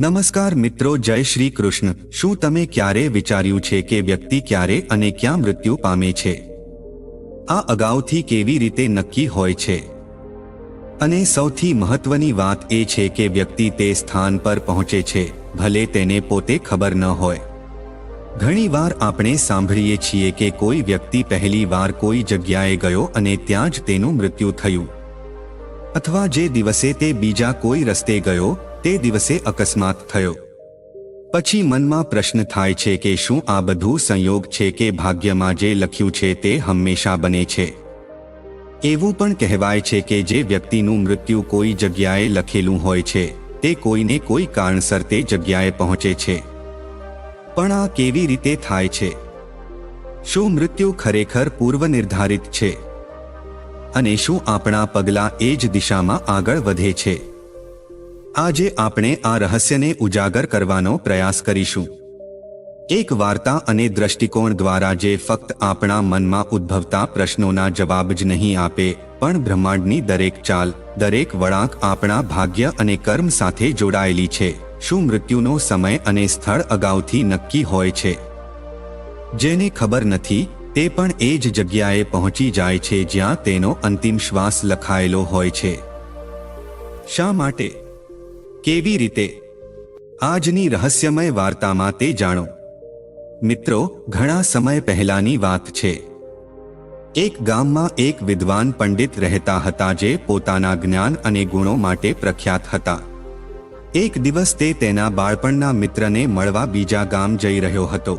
નમસ્કાર મિત્રો, જય શ્રી કૃષ્ણ. શું તમે ક્યારે વિચાર્યું છે કે વ્યક્તિ ક્યારે અને ક્યાં મૃત્યુ પામે છે? આ અગાઉથી કેવી રીતે નક્કી હોય છે? અને સૌથી મહત્વની વાત એ છે કે વ્યક્તિ તે સ્થાન પર પહોંચે છે, ભલે તેને પોતે ખબર ન હોય. ઘણીવાર આપણે સાંભળીએ છીએ કે કોઈ વ્યક્તિ પહેલી વાર કોઈ જગ્યાએ ગયો અને ત્યાં જ તેનું મૃત્યુ થયું. અથવા જે દિવસે તે બીજા કોઈ રસ્તે ગયો તે દિવસે અકસ્માત થયો. પછી મનમાં પ્રશ્ન થાય છે કે શું આ બધું સંયોગ છે કે ભાગ્યમાં જે લખ્યું છે તે હંમેશા બને છે? એવું પણ કહેવાય છે કે જે વ્યક્તિનું મૃત્યુ કોઈ જગ્યાએ લખેલું હોય છે, તે કોઈને કોઈ કારણસર તે જગ્યાએ પહોંચે છે. પણ આ કેવી રીતે થાય છે? શું મૃત્યુ ખરેખર પૂર્વ નિર્ધારિત છે? અને શું આપણા પગલાં એ જ દિશામાં આગળ વધે છે? આજે આપણે આ રહસ્યને ઉજાગર કરવાનો પ્રયાસ કરીશું. એક વાર્તા અને દ્રષ્ટિકોણ દ્વારા જે ફક્ત આપણા મનમાં ઉદ્ભવતા પ્રશ્નોના જવાબ જ નહીં આપે, પણ બ્રહ્માંડની દરેક ચાલ, દરેક વળાંક આપણા ભાગ્ય અને કર્મ સાથે જોડાયેલી છે. શું મૃત્યુનો સમય અને સ્થળ અગાઉથી નક્કી હોય છે? જેને ખબર નથી, તે પણ એ જ જગ્યાએ પહોંચી જાય છે જ્યાં તેનો અંતિમ શ્વાસ લખાયેલો હોય છે. શા માટે? કેવી રીતે? આજની રહસ્યમય વાર્તામાં તે જાણો. મિત્રો, ઘણા સમય પહેલાની વાત છે. એક ગામમાં એક વિદ્વાન પંડિત રહેતા હતા જે પોતાના જ્ઞાન અને ગુણો માટે પ્રખ્યાત હતા. એક દિવસ તે તેના બાળપણના મિત્રને મળવા બીજા ગામ જઈ રહ્યો હતો.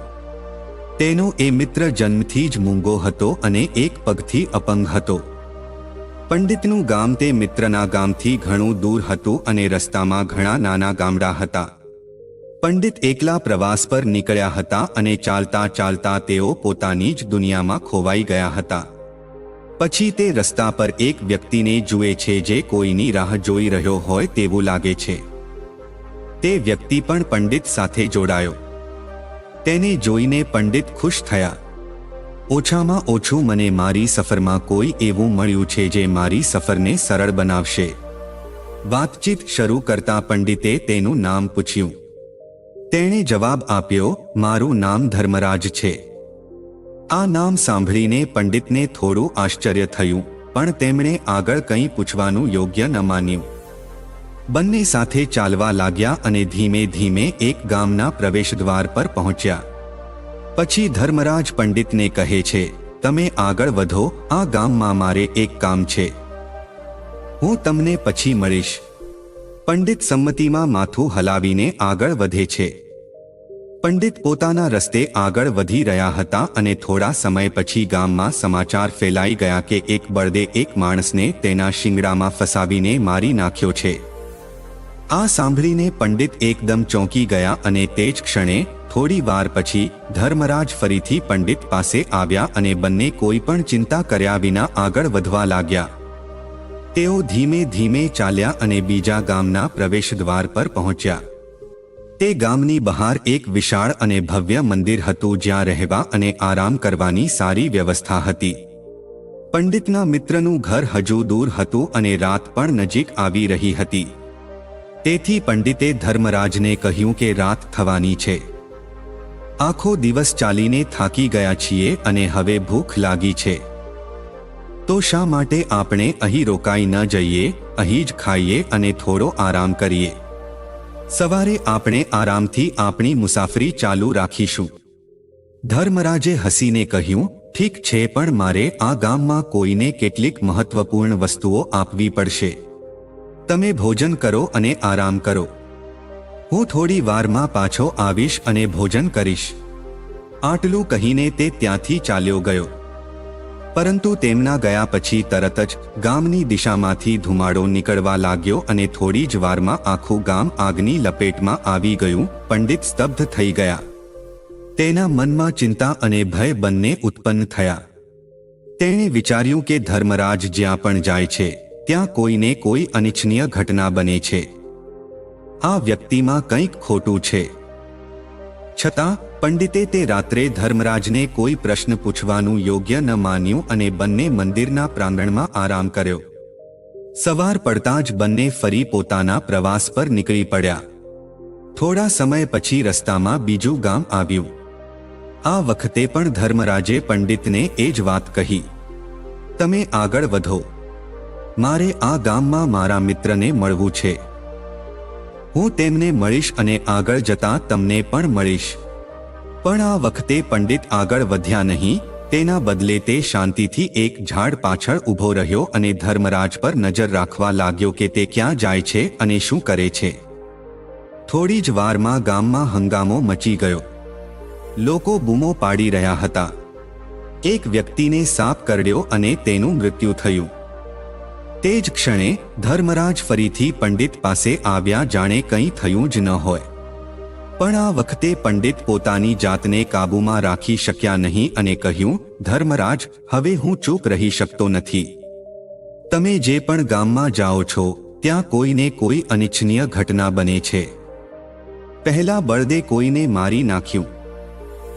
તેનો એ મિત્ર જન્મથી જ મૂંગો હતો અને એક પગથી અપંગ હતો. પંડિતનું ગામ તે મિત્રના ગામથી ઘણું દૂર હતું અને રસ્તામાં ઘણા નાના ગામડા હતા. પંડિત એકલા પ્રવાસ પર નીકળ્યા હતા અને ચાલતા ચાલતા તેઓ પોતાની જ દુનિયામાં ખોવાઈ ગયા હતા. પછી તે રસ્તા પર એક વ્યક્તિને જુએ છે જે કોઈની રાહ જોઈ રહ્યો હોય તેવું લાગે છે. તે વ્યક્તિ પણ પંડિત સાથે જોડાયો. તેને જોઈને પંડિત ખુશ થયા. ઓછામાં ઓછું મને મારી સફરમાં કોઈ એવું મળ્યું છે જે મારી સફરને સરળ બનાવશે. વાતચીત શરૂ કરતા પંડિતે તેનું નામ પૂછ્યું. તેણે જવાબ આપ્યો, મારું નામ ધર્મરાજ છે. આ નામ સાંભળીને પંડિતને થોડું આશ્ચર્ય થયું, પણ તેમણે આગળ કંઈ પૂછવાનું યોગ્ય ન માન્યું. બંને સાથે ચાલવા લાગ્યા અને ધીમે ધીમે એક ગામના પ્રવેશદ્વાર પર પહોંચ્યા. પછી ધર્મરાજ પંડિતને કહે છે, તમે આગળ વધો, આ ગામમાં મારે એક કામ છે. હું તમને પછી મળીશ. પંડિત સંમતિમાં માથું હલાવીને આગળ વધે છે. પંડિત પોતાના રસ્તે આગળ વધી રહ્યા હતા અને થોડા સમય પછી ગામમાં સમાચાર ફેલાઈ ગયા કે એક બળદે એક માણસને તેના શિંગડામાં ફસાવીને મારી નાખ્યો છે. આ સાંભળીને પંડિત એકદમ ચોંકી ગયા અને તે જ ક્ષણે થોડી વાર પછી ધર્મરાજ ફરીથી પંડિત પાસે આવ્યા અને બંને કોઈ પણ ચિંતા કર્યા વિના આગળ વધવા લાગ્યા. તેઓ ધીમે ધીમે ચાલ્યા અને બીજા ગામના પ્રવેશદ્વાર પર પહોંચ્યા. તે ગામની બહાર એક વિશાળ અને ભવ્ય મંદિર હતું જ્યાં રહેવા અને આરામ કરવાની સારી વ્યવસ્થા હતી. પંડિતના મિત્રનું ઘર હજુ દૂર હતું અને રાત પણ નજીક આવી રહી હતી. તેથી પંડિતે ધર્મરાજને કહ્યું કે રાત થવાની છે. આખો દિવસ ચાલીને થાકી ગયા છીએ અને હવે ભૂખ લાગી છે. તો શા માટે આપણે અહીં રોકાઈ ન જઈએ, અહીં જ ખાઈએ અને થોડો આરામ કરીએ? સવારે આપણે આરામથી આપણી મુસાફરી ચાલુ રાખીશું. ધર્મરાજે હસીને કહ્યું, ઠીક છે, પણ મારે આ ગામમાં કોઈને કેટલીક મહત્વપૂર્ણ વસ્તુઓ આપવી પડશે. તમે ભોજન કરો અને આરામ કરો. હું થોડી વારમાં પાછો આવીશ અને ભોજન કરીશ. આટલું કહીને તે ત્યાંથી ચાલ્યો ગયો. પરંતુ તેમના ગયા પછી તરત જ ગામની દિશામાંથી ધુમાડો નીકળવા લાગ્યો અને થોડી જ વારમાં આખું ગામ આગની લપેટમાં આવી ગયું, પંડિત સ્તબ્ધ થઈ ગયા. તેના મનમાં ચિંતા અને ભય બંને ઉત્પન્ન થયા. તેણે વિચાર્યું કે ધર્મરાજ જ્યાં પણ જાય છે, ત્યાં કોઈને કોઈ અનિચ્છનીય ઘટના બને છે. આ વ્યક્તિમાં કંઈક ખોટું છે. છતાં, પંડિતે તે રાત્રે ધર્મરાજને કોઈ પ્રશ્ન પૂછવાનું યોગ્ય ન માન્યું અને બંને મંદિરના પ્રાંગણમાં આરામ કર્યો. સવાર પડતા જ બંને ફરી પોતાના પ્રવાસ પર નીકળી પડ્યા. થોડા સમય પછી રસ્તામાં બીજું ગામ આવ્યું. આ વખતે પણ ધર્મરાજે પંડિતને એ જ વાત કહી. તમે આગળ વધો. મારે આ ગામમાં મારા મિત્રને મળવું છે. હું તેમને મળીશ અને આગળ જતા તમને પણ મળીશ. પણ આ વખતે પંડિત આગળ વધ્યા નહીં, તેના બદલે તે શાંતિથી એક ઝાડ પાછળ ઊભો રહ્યો અને ધર્મરાજ પર નજર રાખવા લાગ્યો કે તે ક્યાં જાય છે અને શું કરે છે. થોડી જ વારમાં ગામમાં હંગામો મચી ગયો. લોકો બૂમો પાડી રહ્યા હતા. એક વ્યક્તિને સાપ કરડ્યો અને તેનું મૃત્યુ થયું. તે જ ક્ષણે ધર્મરાજ ફરીથી પંડિત પાસે આવ્યા જાણે કંઈ થયું જ ન હોય. પણ આ વખતે પંડિત પોતાની જાતને કાબૂમાં રાખી શક્યા નહીં અને કહ્યું, ધર્મરાજ, હવે હું ચૂપ રહી શકતો નથી. તમે જે પણ ગામમાં જાઓ છો, ત્યાં કોઈને કોઈ અનિચ્છનીય ઘટના બને છે. પહેલા બળદે કોઈને મારી નાખ્યું.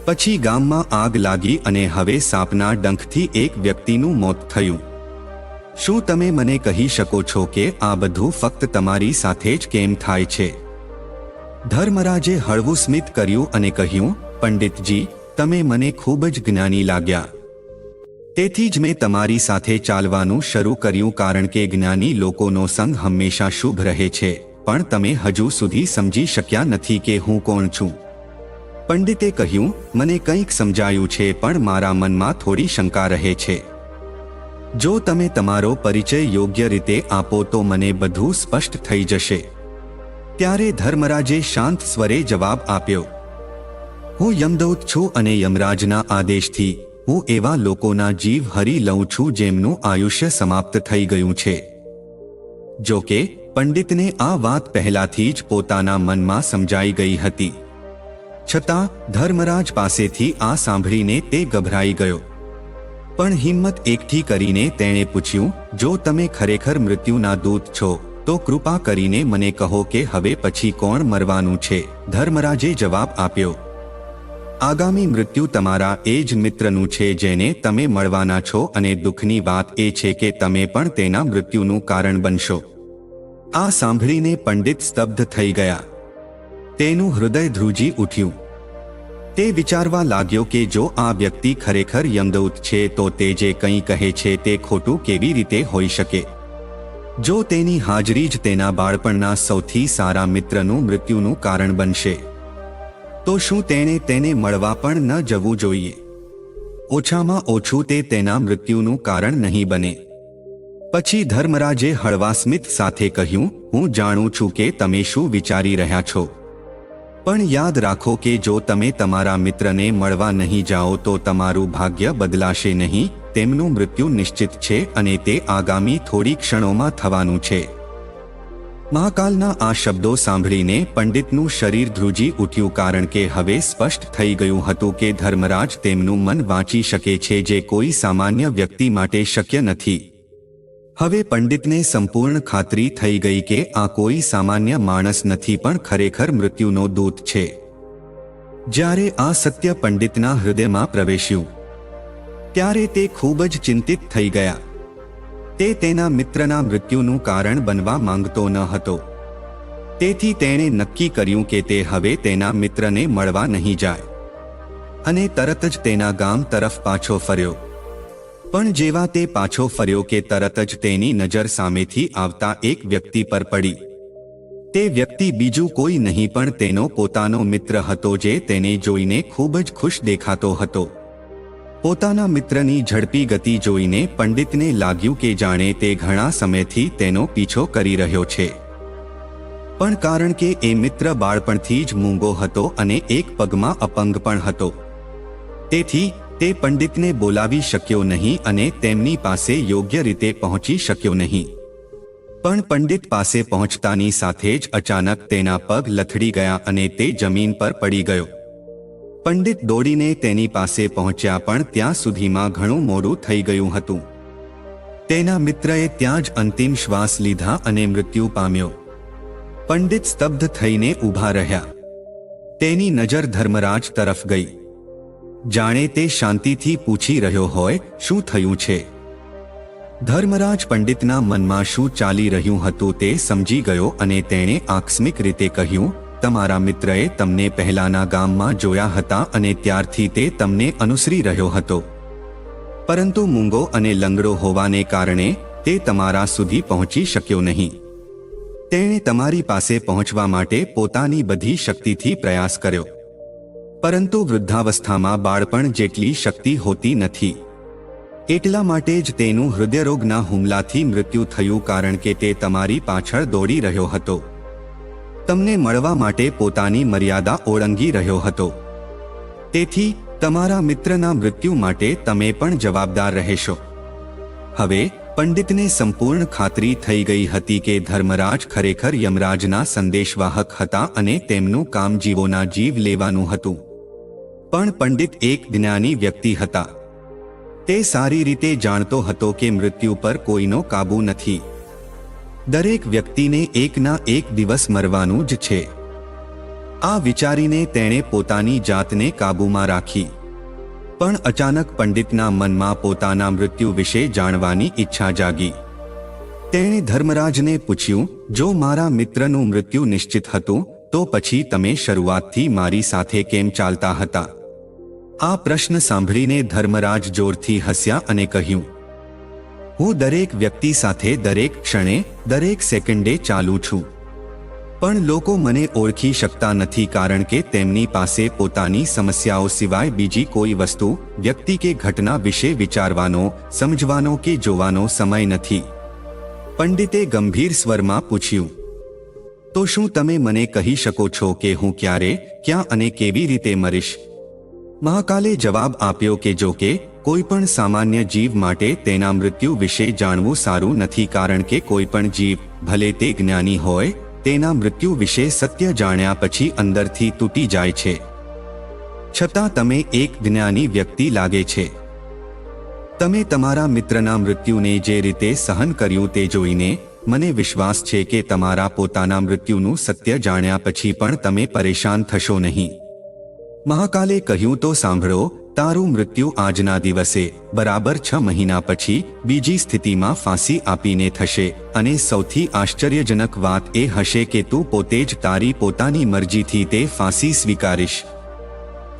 પછી ગામમાં આગ લાગી અને હવે સાપના ડંખથી એક વ્યક્તિનું મોત થયું. શું તમે મને કહી શકો છો કે આ બધું ફક્ત તમારી સાથે જ કેમ થાય છે? ધર્મરાજે હળવું સ્મિત કર્યું અને કહ્યું, પંડિતજી, તમે મને ખૂબ જ જ્ઞાની લાગ્યા. તેથી જ મેં તમારી સાથે ચાલવાનું શરૂ કર્યું કારણ કે જ્ઞાની લોકોનો સંગ હંમેશા શુભ રહે છે. પણ તમે હજુ સુધી સમજી શક્યા નથી કે હું કોણ છું. પંડિતે કહ્યું, મને કંઈક સમજાયું છે, પણ મારા મનમાં થોડી શંકા રહે છે. જો તમે તમારો પરિચય યોગ્ય રીતે આપો તો મને બધું સ્પષ્ટ થઈ જશે. ત્યારે ધર્મરાજે શાંત સ્વરે જવાબ આપ્યો. હું યમદૌત છું અને યમરાજના આદેશથી હું એવા લોકોના જીવ હરી લઉં છું જેમનું આયુષ્ય સમાપ્ત થઈ ગયું છે. જો કે, પંડિતને આ વાત પહેલાથી જ પોતાના મનમાં સમજાઈ ગઈ હતી. છતાં, ધર્મરાજ પાસેથી આ સાંભળીને તે ગભરાઈ ગયો. પણ હિંમત એકઠી કરીને તેણે પૂછ્યું, જો તમે ખરેખર મૃત્યુના દૂત છો, તો કૃપા કરીને મને કહો કે હવે પછી કોણ મરવાનું છે. ધર્મરાજે જવાબ આપ્યો, આગામી મૃત્યુ તમારા એ જ મિત્રનું છે જેને તમે મળવાના છો અને દુઃખની વાત એ છે કે તમે પણ તેના મૃત્યુનું કારણ બનશો. આ સાંભળીને પંડિત સ્તબ્ધ થઈ ગયા. તેનું હૃદય ધ્રુજી ઉઠ્યું. તે વિચારવા લાગ્યો કે જો આ વ્યક્તિ ખરેખર યમદૂત છે, તો તે જે કંઈ કહે છે તે ખોટું કેવી રીતે હોઈ શકે? જો તેની હાજરી જ તેના બાળપણના સૌથી સારા મિત્રનું મૃત્યુનું કારણ બનશે, તો શું તેણે તેને મળવા પણ ન જવું જોઈએ? ઓછામાં ઓછું તે તેના મૃત્યુનું કારણ નહીં બને. પછી ધર્મરાજે હળવા સ્મિત સાથે કહ્યું, હું જાણું છું કે તમે શું વિચારી રહ્યા છો. પણ યાદ રાખો કે જો તમે તમારા મિત્રને મળવા નહીં જાઓ તો તમારું ભાગ્ય બદલાશે નહીં, તેમનું મૃત્યુ નિશ્ચિત છે અને તે આગામી થોડી ક્ષણોમાં થવાનું છે. મહાકાલના આ શબ્દો સાંભળીને પંડિતનું શરીર ધ્રુજી ઉઠ્યું કારણ કે હવે સ્પષ્ટ થઈ ગયું હતું કે ધર્મરાજ તેમનું મન વાંચી શકે છે જે કોઈ સામાન્ય વ્યક્તિ માટે શક્ય નથી. હવે પંડિતને સંપૂર્ણ ખાતરી થઈ ગઈ કે આ કોઈ સામાન્ય માણસ નથી પણ ખરેખર મૃત્યુનો દૂત છે. જ્યારે આ સત્ય પંડિતના હૃદયમાં પ્રવેશ્યું, ત્યારે તે ખૂબ જ ચિંતિત થઈ ગયા. તે તેના મિત્રના મૃત્યુનું કારણ બનવા માંગતો ન હતો. તેથી તેણે નક્કી કર્યું કે તે હવે તેના મિત્રને મળવા નહીં જાય. અને તરત જ તેના ગામ તરફ પાછો ફર્યો. પણ જેવા તે પાછો ફર્યો કે તરત જ તેની નજર સામેથી આવતા એક વ્યક્તિ પર પડી. તે વ્યક્તિ બીજું કોઈ નહીં પણ તેનો પોતાનો મિત્ર હતો જે તેને જોઈને ખૂબ જ ખુશ દેખાતો હતો. પોતાના મિત્રની ઝડપી ગતિ જોઈને પંડિતને લાગ્યું કે જાણે તે ઘણા સમયથી તેનો પીછો કરી રહ્યો છે. પણ કારણ કે એ મિત્ર બાળપણથી જ મૂંગો હતો અને એક પગમાં અપંગ પણ હતો. તેથી તે પંડિતને બોલાવી શક્યો નહીં અને તેમની પાસે યોગ્ય રીતે પહોંચી શક્યો નહીં. પણ પંડિત પાસે પહોંચતાની સાથે જ અચાનક તેના પગ લથડી ગયા અને તે જમીન પર પડી ગયો. પંડિત દોડીને તેની પાસે પહોંચ્યા પણ ત્યાં સુધીમાં ઘણું મોડું થઈ ગયું હતું. તેના મિત્રએ ત્યાં જ અંતિમ શ્વાસ લીધા અને મૃત્યુ પામ્યો. પંડિત સ્તબ્ધ થઈને ઊભા રહ્યા. તેની નજર ધર્મરાજ તરફ ગઈ. જાણે તે શાંતિથી પૂછી રહ્યો હોય, શું થયું છે? ધર્મરાજ પંડિતના મનમાં શું ચાલી રહ્યું હતું તે સમજી ગયો અને તેણે આકસ્મિક રીતે કહ્યું, તમારા મિત્રએ તમને પહેલાના ગામમાં જોયા હતા અને ત્યારથી તે તમને અનુસરી રહ્યો હતો. પરંતુ મૂંગો અને લંગડો હોવાને કારણે તે તમારા સુધી પહોંચી શક્યો નહીં. તેણે તમારી પાસે પહોંચવા માટે પોતાની બધી શક્તિથી પ્રયાસ કર્યો. પરંતુ વૃદ્ધાવસ્થામાં બાળપણ જેટલી શક્તિ હોતી નથી. એટલા માટે જ તેનું હૃદયરોગના હુમલાથી મૃત્યુ થયું કારણ કે તે તમારી પાછળ દોડી રહ્યો હતો. તમને મળવા માટે પોતાની મર્યાદા ઓળંગી રહ્યો હતો. તેથી, તમારા મિત્રના મૃત્યુ માટે તમે પણ જવાબદાર રહેશો. હવે, પંડિતને સંપૂર્ણ ખાતરી થઈ ગઈ હતી કે ધર્મરાજ ખરેખર યમરાજના સંદેશવાહક હતા અને તેમનું કામ જીવોના જીવ લેવાનું હતું. પણ પંડિત એક જ્ઞાની વ્યક્તિ હતા. તે સારી રીતે જાણતો હતો કે મૃત્યુ પર કોઈનો કાબૂ નથી. દરેક વ્યક્તિને એકના એક દિવસ મરવાનું જ છે. આ વિચારીને તેણે પોતાની જાતને કાબૂમાં રાખી. પણ અચાનક પંડિતના મનમાં પોતાના મૃત્યુ વિશે જાણવાની ઈચ્છા જાગી. તેણે ધર્મરાજને પૂછ્યું, જો મારા મિત્રનું મૃત્યુ નિશ્ચિત હતું તો પછી તમે શરૂઆતથી મારી સાથે કેમ ચાલતા હતા? આ પ્રશ્ન સાંભળીને ધર્મરાજ જોરથી હસ્યા અને કહ્યું, હું દરેક વ્યક્તિ સાથે દરેક ક્ષણે, દરેક સેકન્ડે ચાલું છું. પણ લોકો મને ઓળખી શકતા નથી કારણ કે તેમની પાસે પોતાની સમસ્યાઓ સિવાય બીજી કોઈ વસ્તુ, વ્યક્તિ કે ઘટના વિશે વિચારવાનો, સમજવાનો કે જોવાનો સમય નથી. પંડિતે ગંભીર સ્વરમાં પૂછ્યું તો શું તમે મને કહી શકો છો કે હું ક્યારે, ક્યાં અને કેવી રીતે મરીશ? મહાકાલે જવાબ આપ્યો કે જો કે, કોઈ સામાન્ય જીવ માટે તેના મૃત્યુ વિશે જાણવું સારું નથી કારણ કે કોઈ પણ જીવ, ભલે તે જ્ઞાની હોય, તેના મૃત્યુ વિશે સત્ય જાણ્યા પછી અંદરથી તૂટી જાય છે. છતાં તમે એક જ્ઞાની વ્યક્તિ લાગે છે. તમે તમારા મિત્રના મૃત્યુને જે રીતે સહન કર્યું તે જોઈને મને વિશ્વાસ છે કે તમારા પોતાના મૃત્યુનું સત્ય જાણ્યા પછી પણ તમે પરેશાન થશો નહીં. મહાકાલે કહ્યું તો સાંભળો, તારું મૃત્યુ આજના દિવસે, બરાબર છ મહિના પછી, બીજી સ્થિતિમાં ફાંસી આપીને થશે, અને સૌથી આશ્ચર્યજનક વાત એ હશે કે તું પોતે જ તારી પોતાની મરજીથી તે ફાંસી સ્વીકારીશ.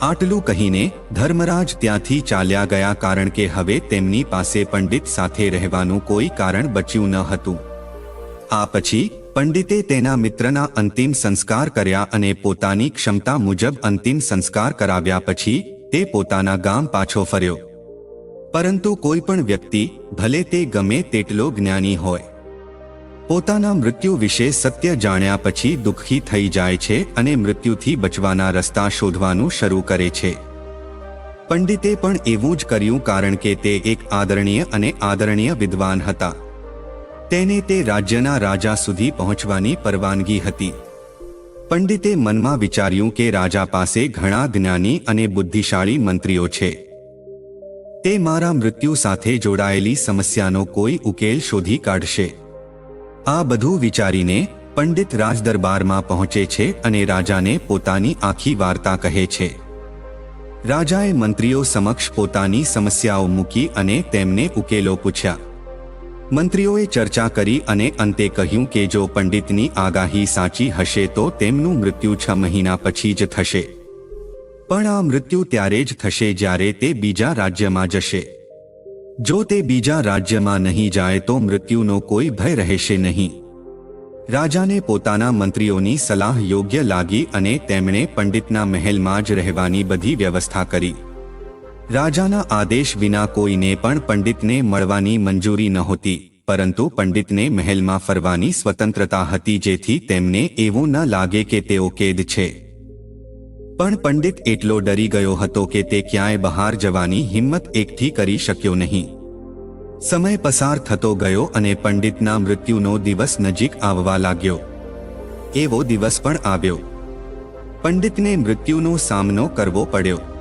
આટલું કહીને, ધર્મરાજ ત્યાંથી ચાલ્યા ગયા કારણ કે હવે તેમની પાસે પંડિત સાથે રહેવાનું કોઈ કારણ બચ્યું ન હતું. આ પછી પંડિતે તેના મિત્રના અંતિમ સંસ્કાર કર્યા અને પોતાની ક્ષમતા મુજબ અંતિમ સંસ્કાર કરાવ્યા પછી તે પોતાના ગામ પાછો ફર્યો. પરંતુ કોઈ પણ વ્યક્તિ ભલે તે ગમે તેટલો જ્ઞાની હોય. પોતાના મૃત્યુ વિશે સત્ય જાણ્યા પછી દુઃખી થઈ જાય છે અને મૃત્યુથી બચવાના રસ્તા શોધવાનું શરૂ કરે છે. પંડિતે પણ એવું જ કર્યું કારણ કે તે એક આદરણીય અને આદરણીય વિદ્વાન હતા. તેને તે રાજ્યના રાજા સુધી પહોંચવાની પરવાનગી હતી. પંડિતે મનમાં વિચાર્યું કે રાજા પાસે ઘણા જ્ઞાની અને બુદ્ધિશાળી મંત્રીઓ છે. તે મારા મૃત્યુ સાથે જોડાયેલી સમસ્યાનો કોઈ ઉકેલ શોધી કાઢશે. આ બધું વિચારીને પંડિત રાજદરબારમાં પહોંચે છે અને રાજાને પોતાની આખી વાર્તા કહે છે. રાજાએ મંત્રીઓ સમક્ષ પોતાની સમસ્યાઓ મૂકી અને તેમને ઉકેલો પૂછ્યા. મંત્રીઓએ ચર્ચા કરી અને અંતે કહ્યું કે જો પંડિતની આગાહી સાચી હશે તો તેમનું મૃત્યુ છ મહિના પછી જ થશે. પણ આ મૃત્યુ ત્યારે જ થશે જ્યારે તે બીજા રાજ્યમાં જશે. જો તે બીજા રાજ્યમાં નહીં જાય તો મૃત્યુનો કોઈ ભય રહેશે નહીં. રાજાને પોતાના મંત્રીઓની સલાહ યોગ્ય લાગી અને તેમણે પંડિતના મહેલમાં જ રહેવાની બધી વ્યવસ્થા કરી. રાજાના આદેશ વિના કોઈને પણ પંડિતને મળવાની મંજૂરી નહોતી, પરંતુ પંડિતને મહેલમાં ફરવાની સ્વતંત્રતા હતી જેથી તેમને એવું ન લાગે કે તેઓ કેદ છે. પણ પંડિત એટલો ડરી ગયો હતો કે તે ક્યાંય બહાર જવાની હિંમત એકઠી કરી શક્યો નહીં. સમય પસાર થતો ગયો અને પંડિતના મૃત્યુનો દિવસ નજીક આવવા લાગ્યો. એવો દિવસ પણ આવ્યો. પંડિતને મૃત્યુનો સામનો કરવો પડ્યો.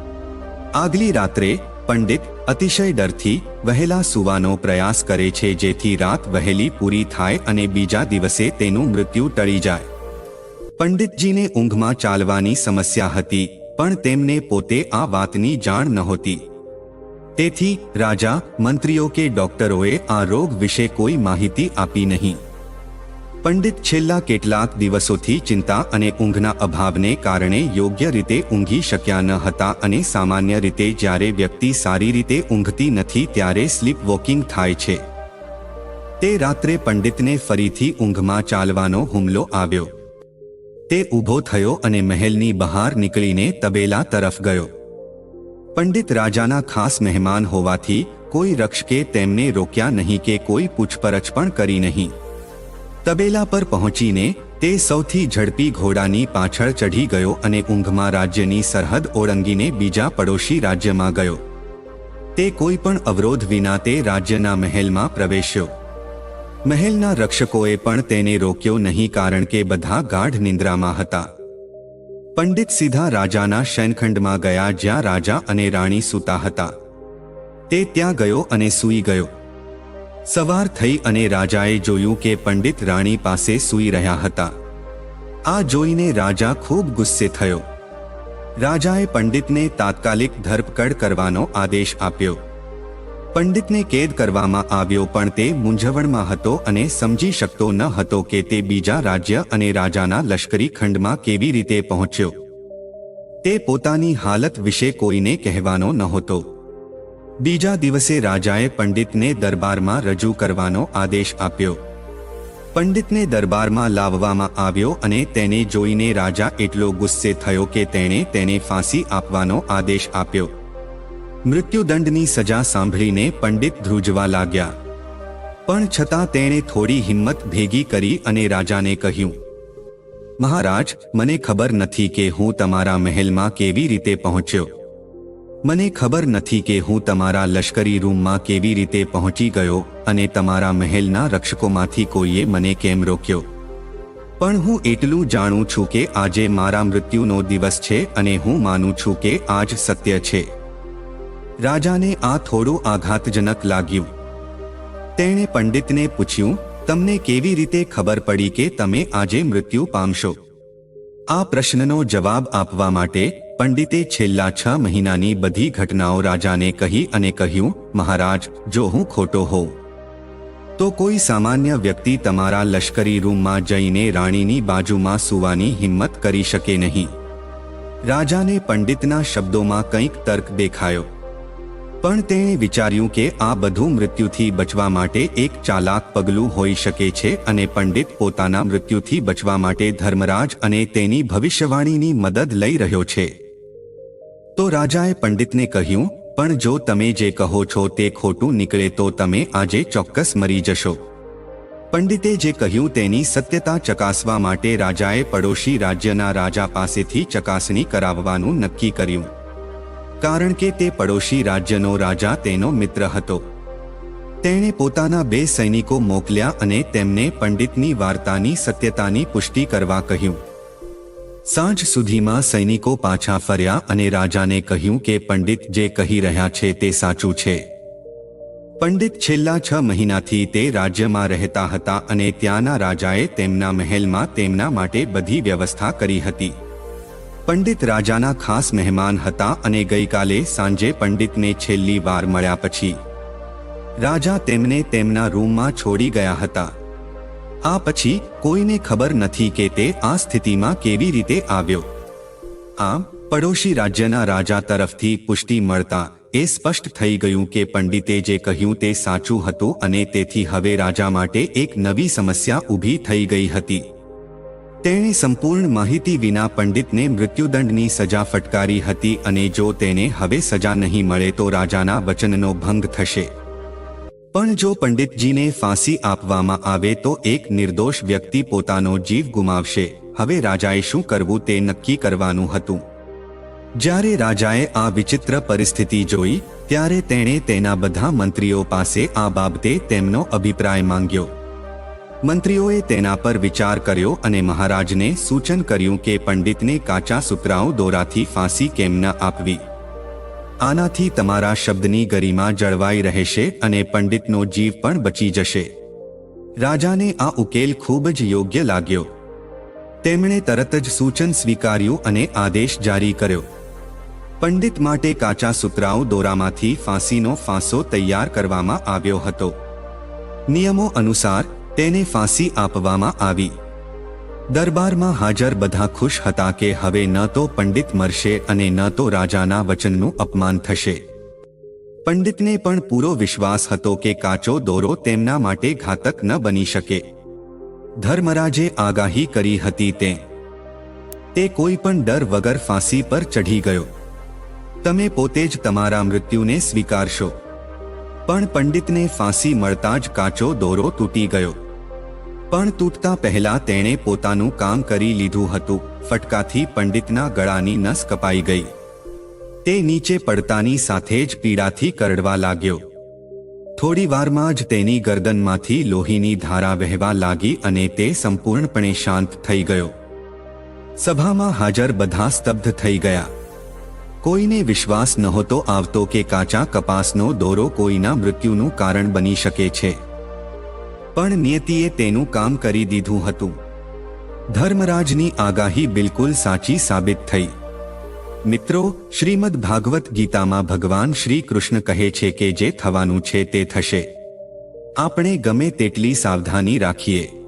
આગલી રાત્રે પંડિત અતિશય ડરથી વહેલા સુવાનો પ્રયાસ કરે છે જેથી રાત વહેલી પૂરી થાય અને બીજા દિવસે તેનું મૃત્યુ ટળી જાય. પંડિતજીને ઊંઘમાં ચાલવાની સમસ્યા હતી, પણ તેમને પોતે આ વાતની જાણ નહોતી. તેથી રાજા, મંત્રીઓ કે ડોક્ટરોએ આ રોગ વિશે કોઈ માહિતી આપી નહીં. પંડિત છેલ્લા કેટલાક દિવસોથી ચિંતા અને ઊંઘના અભાવને કારણે યોગ્ય રીતે ઊંઘી શક્યા ન હતા અને સામાન્ય રીતે જ્યારે વ્યક્તિ સારી રીતે ઊંઘતી નથી ત્યારે સ્લીપ વોકિંગ થાય છે. તે રાત્રે પંડિતને ફરીથી ઊંઘમાં ચાલવાનો હુમલો આવ્યો. તે ઊભો થયો અને મહેલની બહાર નીકળીને તબેલા તરફ ગયો. પંડિત રાજાના ખાસ મહેમાન હોવાથી કોઈ રક્ષકે તેમને રોક્યા નહીં કે કોઈ પૂછપરછ પણ કરી નહીં. તબેલા પર પહોંચીને તે સૌથી ઝડપી ઘોડાની પાછળ ચઢી ગયો અને ઊંઘમાં રાજ્યની સરહદ ઓળંગીને બીજા પડોશી રાજ્યમાં ગયો. તે કોઈ પણ અવરોધ વિના તે રાજ્યના મહેલમાં પ્રવેશ્યો. મહેલના રક્ષકોએ પણ તેને રોક્યો નહીં કારણ કે બધા ગાઢ નિંદ્રામાં હતા. પંડિત સીધા રાજાના શયનખંડમાં ગયા જ્યાં રાજા અને રાણી સૂતા હતા. તે ત્યાં ગયો અને સૂઈ ગયો. સવાર થઈ અને રાજાએ જોયું કે પંડિત રાણી પાસે સૂઈ રહ્યા હતા. આ જોઈને રાજા ખૂબ ગુસ્સે થયો. રાજાએ પંડિતને તાત્કાલિક ધરપકડ કરવાનો આદેશ આપ્યો. પંડિતને કેદ કરવામાં આવ્યો પણ તે મૂંઝવણમાં હતો અને સમજી શકતો ન હતો કે તે બીજા રાજ્ય અને રાજાના લશ્કરી ખંડમાં કેવી રીતે પહોંચ્યો. તે પોતાની હાલત વિશે કોઈને કહેવાનો નહોતો. બીજા દિવસે રાજાએ પંડિતને દરબારમાં રજૂ કરવાનો આદેશ આપ્યો. પંડિતને દરબારમાં લાવવામાં આવ્યો અને તેને જોઈને રાજા એટલો ગુસ્સે થયો કે તેણે તેને ફાંસી આપવાનો આદેશ આપ્યો. મૃત્યુદંડની સજા સાંભળીને પંડિત ધ્રુજવા લાગ્યા. પણ છતાં તેણે થોડી હિંમત ભેગી કરી અને રાજાને કહ્યું, મહારાજ, મને ખબર નથી કે હું તમારા મહેલમાં કેવી રીતે પહોંચ્યો. મને ખબર નથી કે હું તમારા લશ્કરી રૂમમાં કેવી રીતે પહોંચી ગયો અને તમારા મહેલના રક્ષકોમાંથી કોઈએ મને કેમ રોક્યો. પણ હું એટલું જાણું છું કે આજે મારા મૃત્યુનો દિવસ છે અને હું માનું છું કે આજ સત્ય છે. રાજાને આ થોડું આઘાતજનક લાગ્યું. તેણે પંડિતને પૂછ્યું, તમને કેવી રીતે ખબર પડી કે તમે આજે મૃત્યુ પામશો? આ પ્રશ્નનો જવાબ આપવા માટે પંડિતે છેલ્લા છ મહિનાની બધી ઘટનાઓ રાજાને કહી અને કહ્યું, મહારાજ, જો હું ખોટો હોઉં, તો કોઈ સામાન્ય વ્યક્તિ તમારા લશ્કરી રૂમમાં જઈને રાણીની બાજુમાં સૂવાની હિંમત કરી શકે નહીં. રાજાને પંડિતના શબ્દોમાં કંઈક તર્ક દેખાયો. પણ તેણે વિચાર્યું કે આ બધું મૃત્યુથી બચવા માટે એક ચાલાક પગલું હોઈ શકે છે અને પંડિત પોતાના મૃત્યુથી બચવા માટે ધર્મરાજ અને તેની ભવિષ્યવાણીની મદદ લઈ રહ્યો છે. તો રાજાએ પંડિતને કહ્યું, પણ જો તમે જે કહો છો તે ખોટું નીકળે તો તમે આજે ચોક્કસ મરી જશો. પંડિતે જે કહ્યું તેની સત્યતા ચકાસવા માટે રાજાએ પડોશી રાજ્યના રાજા પાસેથી ચકાસણી કરાવવાનું નક્કી કર્યું. કારણ કે તે પડોશી રાજ્યનો રાજા તેનો મિત્ર હતો. તેણે પોતાના બે સૈનિકો મોકલ્યા અને તેમને પંડિતની વાર્તાની સત્યતાની પુષ્ટિ કરવા કહ્યું. સાંજ સુધીમાં સૈનિકો પાછા ફર્યા અને રાજાને કહ્યું કે પંડિત જે કહી રહ્યા છે તે સાચું છે. પંડિત છેલ્લા છ મહિનાથી તે રાજ્યમાં રહેતા હતા અને ત્યાંના રાજાએ તેમના મહેલમાં તેમના માટે બધી વ્યવસ્થા કરી હતી. પંડિત રાજાના ખાસ મહેમાન હતા અને ગઈકાલે સાંજે પંડિતને છેલ્લી વાર મળ્યા પછી રાજા તેમને તેમના રૂમમાં છોડી ગયા હતા. આ પછી કોઈને ખબર નથી કે તે આ સ્થિતિમાં કેવી રીતે આવ્યો. આમ, પડોશી રાજ્યના રાજા તરફથી પુષ્ટિ મળતા એ સ્પષ્ટ થઈ ગયું કે પંડિતે જે કહ્યું તે સાચું હતું અને તેથી હવે રાજા માટે એક નવી સમસ્યા ઊભી થઈ ગઈ હતી. તેણે સંપૂર્ણ માહિતી વિના પંડિતને મૃત્યુદંડની સજા ફટકારી હતી અને જો તેને હવે સજા નહીં મળે તો રાજાના વચનનો ભંગ થશે. પણ જો પંડિતજીને ફાંસી આપવામાં આવે તો એક નિર્દોષ વ્યક્તિ પોતાનો જીવ ગુમાવશે. હવે રાજાએ શું કરવું તે નક્કી કરવાનું હતું. જ્યારે રાજાએ આ વિચિત્ર પરિસ્થિતિ જોઈ, ત્યારે તેણે તેના બધા મંત્રીઓ પાસે આ બાબતે તેમનો અભિપ્રાય માંગ્યો. મંત્રીઓએ તેના પર વિચાર કર્યો અને મહારાજને સૂચન કર્યું કે પંડિતને કાચા સુતરાઓ દોરાથી ફાંસી કેમ ન આપવી. આનાથી તમારા શબ્દની ગરિમા જળવાઈ રહેશે અને પંડિતનો જીવ પણ બચી જશે. રાજાને આ ઉકેલ ખૂબ જ યોગ્ય લાગ્યો. તેમણે તરત જ સૂચન સ્વીકાર્યું અને આદેશ જારી કર્યો. પંડિત માટે કાચા સૂત્રાઓ દોરામાંથી ફાંસીનો ફાંસો તૈયાર કરવામાં આવ્યો હતો. નિયમો અનુસાર તેને ફાંસી આપવામાં આવી. દરબારમાં હાજર બધા ખુશ હતા કે હવે ન તો પંડિત મરશે અને ન તો રાજાના વચનનું અપમાન થશે. પંડિતને પણ પૂરો વિશ્વાસ હતો કે કાચો દોરો તેમના માટે ઘાતક ન બની શકે. ધર્મરાજે આગાહી કરી હતી તે. તે કોઈ પણ ડર વગર ફાંસી પર ચઢી ગયો. તમે પોતે જ તમારા મૃત્યુને સ્વીકારશો. પણ પંડિતને ફાંસી મળતા જ કાચો દોરો તૂટી ગયો. પણ તૂટતા પહેલા તેણે પોતાનું કામ કરી લીધું હતું. ફટકાથી પંડિતના ગળાની નસ કપાઈ ગઈ. તે નીચે પડતાની સાથે જ પીડાથી કરડવા લાગ્યો. થોડી વારમાં જ તેની ગરદનમાંથી લોહીની ધારા વહેવા લાગી અને તે સંપૂર્ણપણે શાંત થઈ ગયો. સભામાં હાજર બધા સ્તબ્ધ થઈ ગયા. કોઈને વિશ્વાસ નહોતો આવતો કે કાચા કપાસનો દોરો કોઈના મૃત્યુનું કારણ બની શકે છે. પણ નિયતિએ તેનું કામ કરી દીધું હતું. ધર્મરાજની આગાહી બિલકુલ સાચી સાબિત થઈ. મિત્રો, શ્રીમદ ભાગવત ગીતામાં ભગવાન શ્રી કૃષ્ણ કહે છે કે જે થવાનું છે તે થશે. આપણે ગમે તેટલી સાવધાની રાખીએ.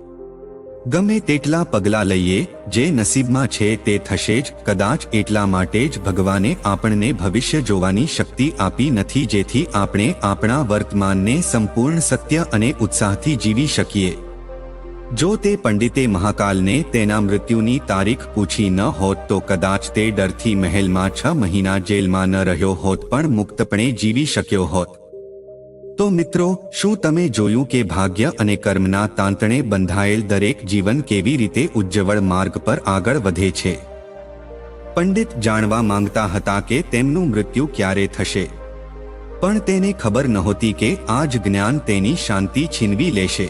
ગમે તેટલા પગલાં લઈએ, જે નસીબમાં છે તે થશે જ, કદાચ એટલા માટે જ ભગવાને આપણને ભવિષ્ય જોવાની શક્તિ આપી નથી જેથી આપણે આપણા વર્તમાનને સંપૂર્ણ સત્ય અને ઉત્સાહથી જીવી શકીએ. જો તે પંડિતે મહાકાલને તેના મૃત્યુની તારીખ પૂછી ન હોત તો કદાચ તે ડરથી મહેલમાં છ મહિના જેલમાં ન રહ્યો હોત પણ મુક્તપણે જીવી શક્યો હોત. તો મિત્રો, શું તમે જોયું કે ભાગ્ય અને કર્મના તાંતણે બંધાયેલ દરેક જીવન કેવી રીતે ઉજ્જવળ માર્ગ પર આગળ વધે છે? પંડિત જાણવા માંગતા હતા કે તેમનું મૃત્યુ ક્યારે થશે. પણ તેને ખબર નહોતી કે આ જ જ્ઞાન તેની શાંતિ છીનવી લેશે.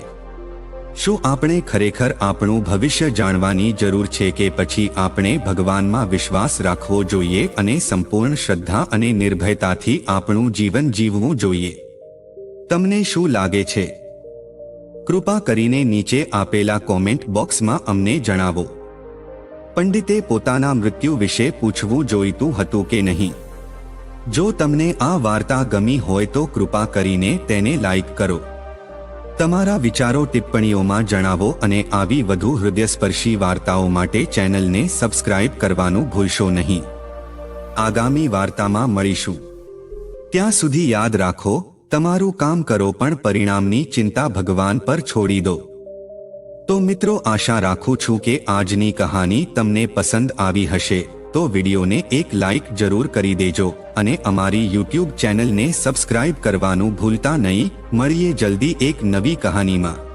શું આપણે ખરેખર આપણું ભવિષ્ય જાણવાની જરૂર છે કે પછી આપણે ભગવાનમાં વિશ્વાસ રાખવો જોઈએ અને સંપૂર્ણ શ્રદ્ધા અને નિર્ભયતાથી આપણું જીવન જીવવું જોઈએ? તમને શું લાગે છે? કૃપા કરીને નીચે આપેલા કોમેન્ટ બોક્સમાં અમને જણાવો. પંડિતે પોતાના મૃત્યુ વિશે પૂછવું જોઈતું હતું કે નહીં? જો તમને આ વાર્તા ગમી હોય તો કૃપા કરીને તેને લાઈક કરો. તમારા વિચારો ટિપ્પણીઓમાં જણાવો અને આવી વધુ હૃદયસ્પર્શી વાર્તાઓ માટે ચેનલને સબસ્ક્રાઇબ કરવાનું ભૂલશો નહીં. આગામી વાર્તામાં મળીશું. ત્યાં સુધી યાદ રાખો તમારું કામ કરો પણ પરિણામની ચિંતા ભગવાન પર છોડી દો. તો મિત્રો આશા રાખું છું કે આજની કહાની તમને પસંદ આવી હશે. તો વિડીયોને એક લાઈક જરૂર કરી દેજો અને અમારી યુટ્યુબ ચેનલને સબસ્ક્રાઇબ કરવાનું ભૂલતા નહીં. મળીએ જલ્દી એક નવી કહાનીમાં.